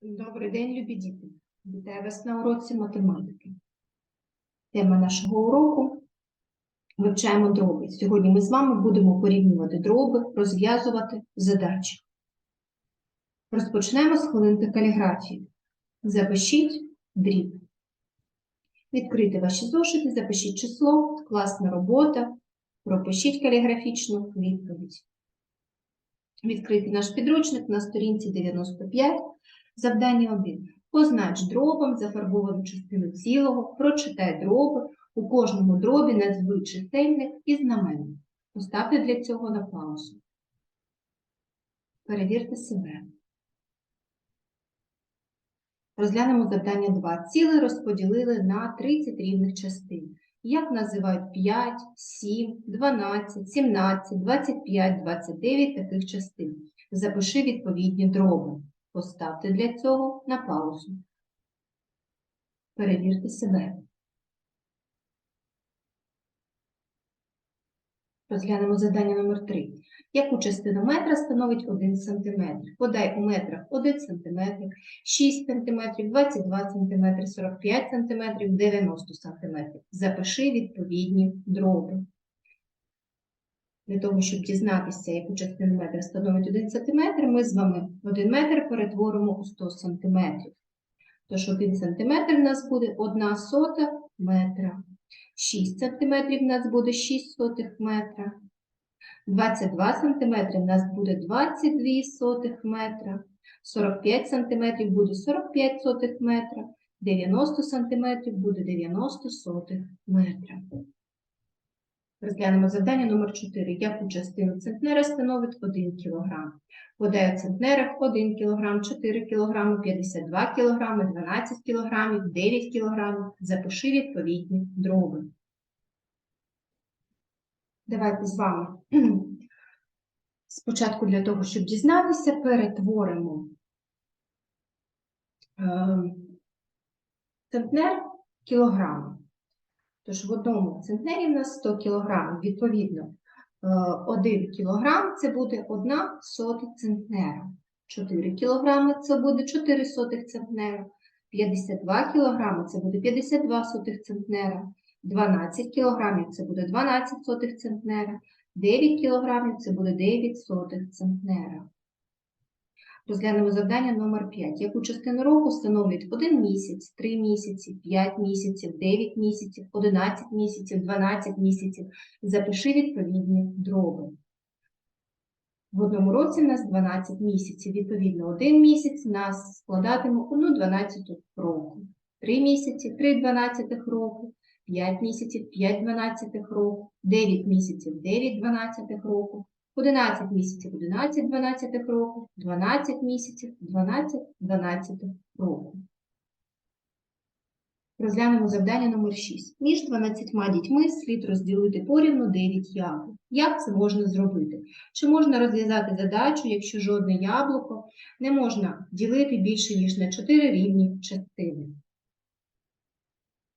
Добрий день, любі діти! Вітаю вас на уроці математики. Тема нашого уроку вивчаємо дроби. Сьогодні ми з вами будемо порівнювати дроби, розв'язувати задачі. Розпочнемо з хвилинки каліграфії. Запишіть дріб. Відкрийте ваші зошити, запишіть число, класна робота, пропишіть каліграфічну відповідь. Відкрийте наш підручник на сторінці 95. Завдання 1. Познач дробом зафарбовану частину цілого, прочитай дроби, у кожному дробі назви чисельник і знаменник. Поставте для цього на паузу. Перевірте себе. Розглянемо завдання 2. Ціли розподілили на 30 рівних частин. Як називають 5, 7, 12, 17, 25, 29 таких частин? Запиши відповідні дроби. Поставте для цього на паузу. Перевірте себе. Розглянемо завдання номер 3. Яку частину метра становить 1 см? Подай у метрах 1 см, 6 см, 22 см, 45 см, 90 см. Запиши відповідні дроби. Для того, щоб дізнатися, яку частину метра становить 1 см, ми з вами 1 метр перетворимо у 100 см. Тож 1 см в нас буде 1 сота метра. 6 см в нас буде 6 сотих метра. 22 см в нас буде 22 сотих метра. 45 см буде 45 сотих метра. 90 см буде 90 сотих метра. Розглянемо завдання номер 4. Яку частину центнера становить 1 кг? Подай у центнерах 1 кг, 4 кг, 52 кг, 12 кг, 9 кг. Запиши відповідні дроби. Давайте з вами спочатку для того, щоб дізнатися, перетворимо е, центнер в кілограми. Тож в одному центнері в нас 100 кг, відповідно, 1 кг це буде 1 сотих центнера. 4 кг це буде 4 сотих центнера. 52 кг це буде 52 сотих центнера. 12 кг це буде 12 сотих центнера. 9 кг це буде 9 сотих центнера. Розглянемо завдання номер 5. Яку частину року становлять 1 місяць, 3 місяці, 5 місяців, 9 місяців, 11 місяців, 12 місяців. Запиши відповідні дроби. В одному році в нас 12 місяців. Відповідно, 1 місяць нас складатиме 1 12 року. 3 місяці 3 12 року, 5 місяців 5 12 року, 9 місяців 9 12 року, 11 місяців 11 12 року, 12 місяців 12 12 року. Розглянемо завдання номер 6. Між 12 дітьми слід розділити порівну 9 яблук. Як це можна зробити? Чи можна розв'язати задачу, якщо жодне яблуко не можна ділити більше, ніж на 4 рівні частини?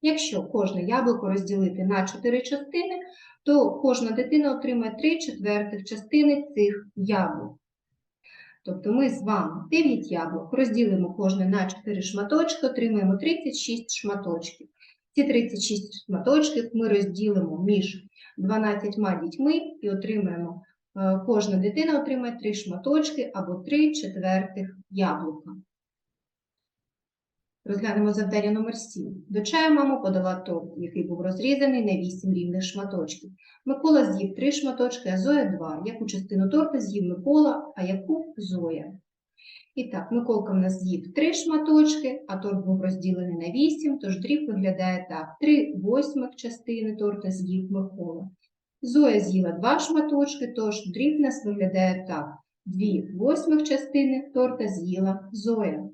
Якщо кожне яблуко розділити на 4 частини, то кожна дитина отримає 3 четвертих частини цих яблук. Тобто ми з вами 9 яблук розділимо кожне на 4 шматочки, отримаємо 36 шматочків. Ці 36 шматочків ми розділимо між 12 дітьми і отримаємо, е, кожна дитина отримає 3 шматочки або 3 четвертих яблука. Розглянемо завдання номер 7. До чаю мама подала торт, який був розрізаний на 8 рівних шматочків. Микола з'їв 3 шматочки, а Зоя 2. Яку частину торта з'їв Микола, а яку Зоя? І так, Миколка в нас з'їв 3 шматочки, а торт був розділений на 8, тож дріб виглядає так. 3 восьмих частини торта з'їв Микола. Зоя з'їла 2 шматочки, тож дріб в нас виглядає так. 2 восьмих частини торта з'їла Зоя.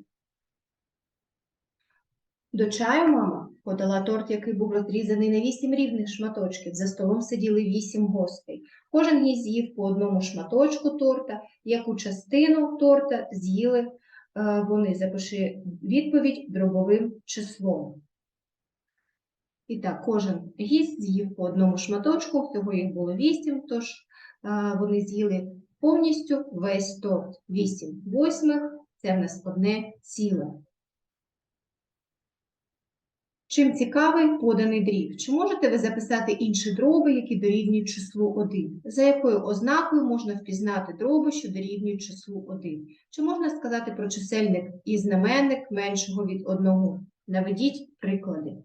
До чаю мама подала торт, який був розрізаний на вісім рівних шматочків. За столом сиділи вісім гостей. Кожен їй з'їв по одному шматочку торта, яку частину торта з'їли е, вони. Запиши відповідь дробовим числом. І так, кожен гість з'їв по одному шматочку, всього їх було вісім, тож е, вони з'їли повністю весь торт. Вісім восьмих Це в нас одне ціле. Чим цікавий поданий дріб? Чи можете ви записати інші дроби, які дорівнюють числу 1? За якою ознакою можна впізнати дроби, що дорівнюють числу 1? Чи можна сказати про чисельник і знаменник меншого від 1? Наведіть приклади.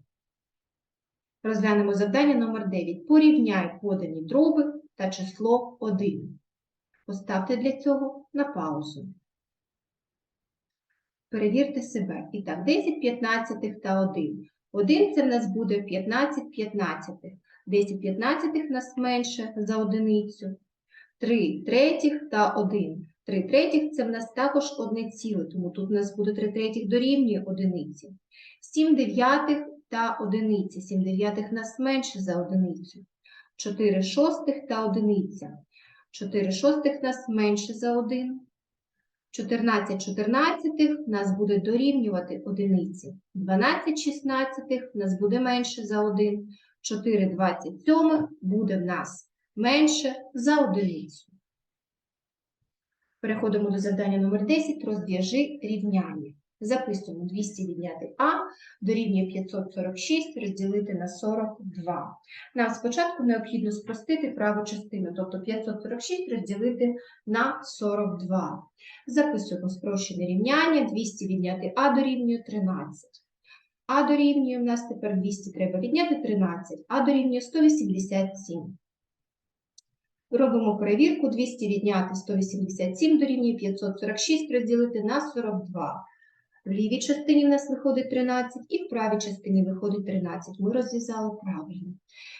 Розглянемо завдання номер 9. Порівняй подані дроби та число 1. Поставте для цього на паузу. Перевірте себе. І так, 10 15 та 1. 1 це в нас буде 15 п'ятнадцятих. 10 п'ятнадцятих в нас менше за одиницю. 3 третіх та 1. 3 третіх це в нас також одне ціле, тому тут у нас буде 3 третіх дорівнює одиниці. 7 дев'ятих та одиниця. 7 дев'ятих в нас менше за одиницю. 4 шостих та одиниця. 4 шостих в нас менше за 1. 14 чотирнадцятих в нас буде дорівнювати одиниці. 12 шістнадцятих в нас буде менше за 1. 4 27 буде в нас менше за одиницю. Переходимо до завдання номер 10. Розв'яжи рівняння. Записуємо 200 відняти А дорівнює 546 розділити на 42. Нам спочатку необхідно спростити праву частину, тобто 546 розділити на 42. Записуємо спрощене рівняння, 200 відняти А дорівнює 13. А дорівнює в нас тепер 200 треба відняти 13, А дорівнює 187. Робимо перевірку, 200 відняти 187 дорівнює 546 розділити на 42. В лівій частині в нас виходить 13 і в правій частині виходить 13. Ми розв'язали правильно.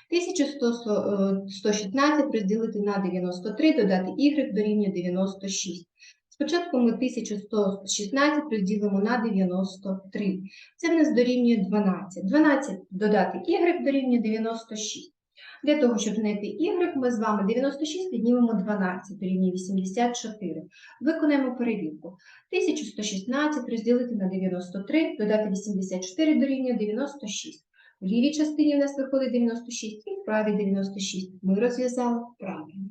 1116 розділити на 93, додати y дорівнює 96. Спочатку ми 1116 розділимо на 93. Це в нас дорівнює 12. 12 додати y дорівнює 96. Для того, щоб знайти y, ми з вами 96 віднімемо 12, дорівнює 84. Виконаємо перевірку. 1116 розділити на 93, додати 84 дорівнює 96. В лівій частині в нас виходить 96 і в правій 96. Ми розв'язали правильно.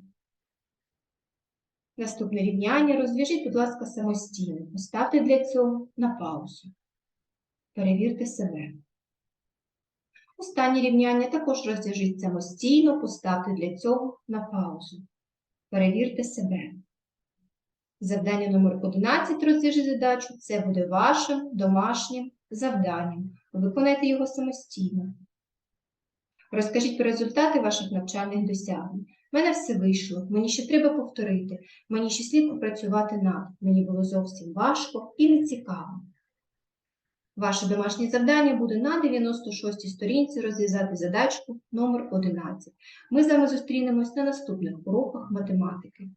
Наступне рівняння розв'яжіть, будь ласка, самостійно. Поставте для цього на паузу. Перевірте себе. Останнє рівняння також розв'яжіть самостійно, поставте для цього на паузу. Перевірте себе. Завдання номер 11 розв'яжи задачу. Це буде вашим домашнім завданням. Виконайте його самостійно. Розкажіть про результати ваших навчальних досягнень. У мене все вийшло, мені ще треба повторити, мені ще слід попрацювати над. Мені було зовсім важко і нецікаво. Ваше домашнє завдання буде на 96-й сторінці розв'язати задачку номер 11. Ми з вами зустрінемось на наступних уроках математики.